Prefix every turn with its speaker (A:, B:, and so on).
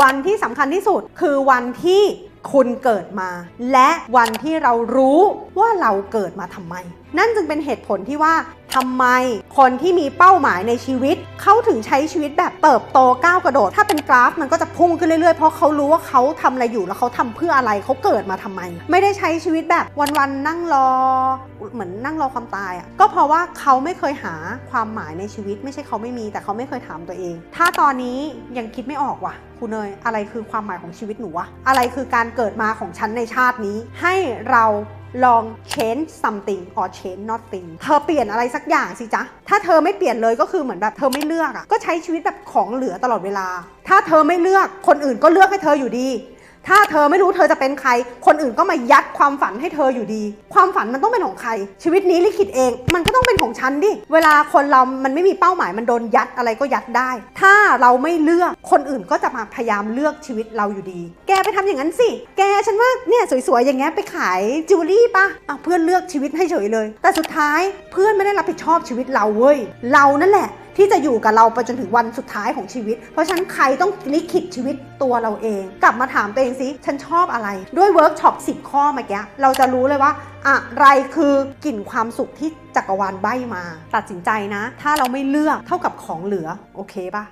A: วันที่สำคัญที่สุดคือวันที่คุณเกิดมา และวันที่เรารู้ว่าเราเกิดมาทำไม นั่นจึงเป็นเหตุผลที่ว่า ทำไม คนที่มีเป้าหมายในชีวิต เขาถึงใช้ชีวิตแบบเติบโตก้าวกระโดด ถ้าเป็นกราฟมันก็จะพุ่งขึ้นเรื่อยๆ เพราะเขารู้ว่าเขาทำอะไรอยู่แล้วเขาทำเพื่ออะไรเขาเกิดมาทำไม ไม่ได้ใช้ชีวิตแบบวันๆนั่งรอ เหมือนนั่งรอความตายอะ่ะก็เพราะว่าเขาไม่เคยหาความหมายในชีวิต ไม่ใช่เขาไม่มีแต่เขาไม่เคยถามตัวเอง ถ้าตอนนี้ยังคิดไม่ออกว่ะคุณเนยอะไรคือความหมายของชีวิตหนูวะอะไรคือการเกิดมาของฉันในชาตินี้ ให้เรา ลอง change something or change nothing เธอเปลี่ยนอะไรสักอย่างสิจ๊ะ ถ้าเธอไม่เปลี่ยนเลยก็คือเหมือนแบบเธอไม่เลือกอะ่ะก็ใช้ชีวิตแบบของเหลือตลอดเวลา ถ้าเธอไม่เลือกคนอื่นก็เลือกให้เธออยู่ดี ถ้าเธอไม่รู้เธอจะเป็นใคร คนอื่นก็มายัดความฝันให้เธออยู่ดี ความฝันมันต้องเป็นของใคร ชีวิตนี้ลิขิตเอง มันก็ต้องเป็นของฉันดิ เวลาคนเรา มันไม่มีเป้าหมาย มันโดนยัดอะไรก็ยัดได้ ถ้าเราไม่เลือก คนอื่นก็จะมาพยายามเลือกชีวิตเราอยู่ดี แกไปทำอย่างนั้นสิ แกฉันว่าเนี่ยสวยๆอย่างเงี้ยไปขายจิวเวลรี่ปะอะเพื่อนเลือกชีวิตให้เฉยเลย แต่สุดท้ายเพื่อนไม่ได้รับผิดชอบชีวิตเราเว้ย เรานั่นแหละ ที่จะอยู่กับเราไปจนถึงวันสุดท้ายของชีวิต เพราะฉะนั้นใครต้องลิขิตชีวิตตัวเราเอง กลับมาถามตัวเองสิฉันชอบอะไร ด้วยเวิร์กช็อป10 ข้อเมื่อกี้เราจะรู้เลยว่าอะไรคือกลิ่นความสุขที่จักรวาลใบ้มา ตัดสินใจนะ ถ้าเราไม่เลือกเท่ากับของเหลือ โอเคปะ